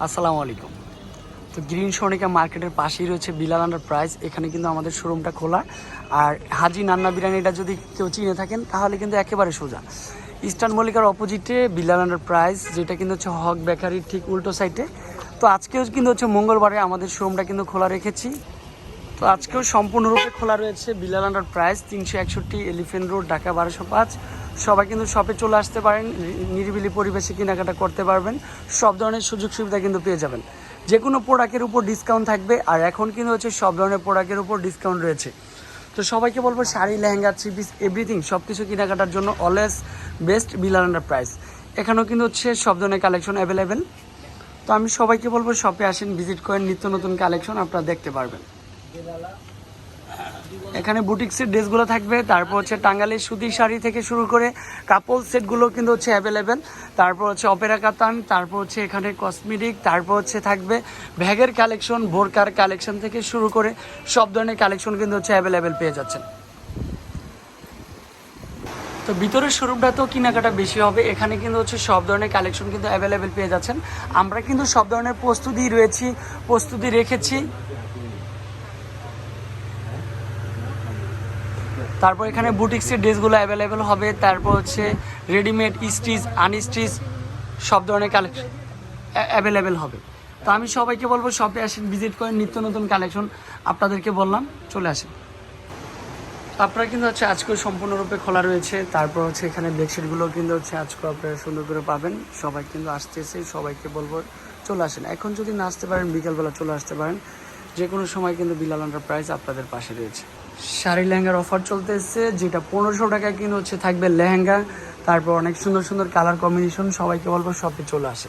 আসসালামু আলাইকুম। তো গ্রিন সোনিকা মার্কেটের পাশেই রয়েছে বিলাল আন্ডার প্রাইস। এখানে কিন্তু আমাদের শোরুমটা খোলা। আর হাজি নান্না বিরিয়ানিটা যদি কেউ চিনে থাকেন, তাহলে কিন্তু একেবারে সোজা। ইস্টার্ন মল্লিকার অপোজিটে বিলাল আন্ডার প্রাইস, যেটা কিন্তু হচ্ছে হক বেকারির ঠিক উল্টো সাইডে। তো আজকেও কিন্তু হচ্ছে মঙ্গলবারে আমাদের শোরুমটা কিন্তু খোলা রেখেছি। তো আজকেও সম্পূর্ণরূপে খোলা রয়েছে বিলাল আন্ডার প্রাইস, তিনশো একষট্টি এলিফেন্ট রোড, ঢাকা বারোশো পাঁচ। সবাই কিন্তু শপে চলে আসতে পারেন, নিরিবিলি পরিবেশে কেনাকাটা করতে পারবেন, সব ধরনের সুযোগ সুবিধা কিন্তু পেয়ে যাবেন। যে কোনো প্রোডাক্টের উপর ডিসকাউন্ট থাকবে, আর এখন কিন্তু হচ্ছে সব ধরনের প্রোডাক্টের উপর ডিসকাউন্ট রয়েছে। তো সবাইকে বলব sari, lehenga three piece everything সব কিছু কেনাকাটার জন্য always best Bilal under price এখানেও কিন্তু হচ্ছে সব ধরনের কালেকশন অ্যাভেলেবেল তো আমি সবাইকে বলব শপে আসেন ভিজিট করেন, নিত্য নতুন কালেকশন আপনারা দেখতে পারবেন। এখানে বুটিক্সের ড্রেসগুলো থাকবে, তারপর হচ্ছে টাঙ্গালি সুতি শাড়ি থেকে শুরু করে কাপল সেটগুলো কিন্তু হচ্ছে অ্যাভেলেবেল তারপর হচ্ছে অপেরা কাতান, তারপর হচ্ছে এখানে কসমেটিক তারপর হচ্ছে থাকবে ব্যাগের কালেকশন বোরকার কালেকশন থেকে শুরু করে সব ধরনের কালেকশন কিন্তু হচ্ছে অ্যাভেলেবেল পেয়ে যাচ্ছেন। তো ভিতরের শোরুমটা তো কেনাকাটা বেশি হবে, এখানে কিন্তু হচ্ছে সব ধরনের কালেকশন কিন্তু অ্যাভেলেবেল পেয়ে যাচ্ছেন। আমরা কিন্তু সব ধরনের প্রস্তুতি রয়েছি, প্রস্তুতি রেখেছি। তারপর এখানে বুটিক্সের ড্রেসগুলো অ্যাভেলেবেল হবে। তারপর হচ্ছে রেডিমেড স্টিচ আনস্টিচ সব ধরনের কালেকশন অ্যাভেলেবেল হবে। তো আমি সবাইকে বলব শপে আসেন ভিজিট করেন, নিত্য নতুন কালেকশন আপনাদেরকে বললাম, চলে আসেন। আপনারা কিন্তু হচ্ছে আজকেও সম্পূর্ণরূপে খোলা রয়েছে। তারপর হচ্ছে এখানে বেডশিটগুলো কিন্তু হচ্ছে আজকে আপনারা সুন্দর করে পাবেন। সবাই কিন্তু আসতেছে, সবাইকে বলব, চলে আসেন। এখন যদি না আসতে পারেন, বিকালবেলা চলে আসতে পারেন। যে কোনো সময় কিন্তু বিলাল প্রাইস আপনাদের পাশে রয়েছে। শাড়ি লেহেঙ্গার অফার চলতেছে, যেটা পনেরোশো টাকায় কিন্তু হচ্ছে, থাকবে লেহেঙ্গা। তারপর অনেক সুন্দর সুন্দর কালার কম্বিনেশন সবাইকে বলব শপে চলে আসে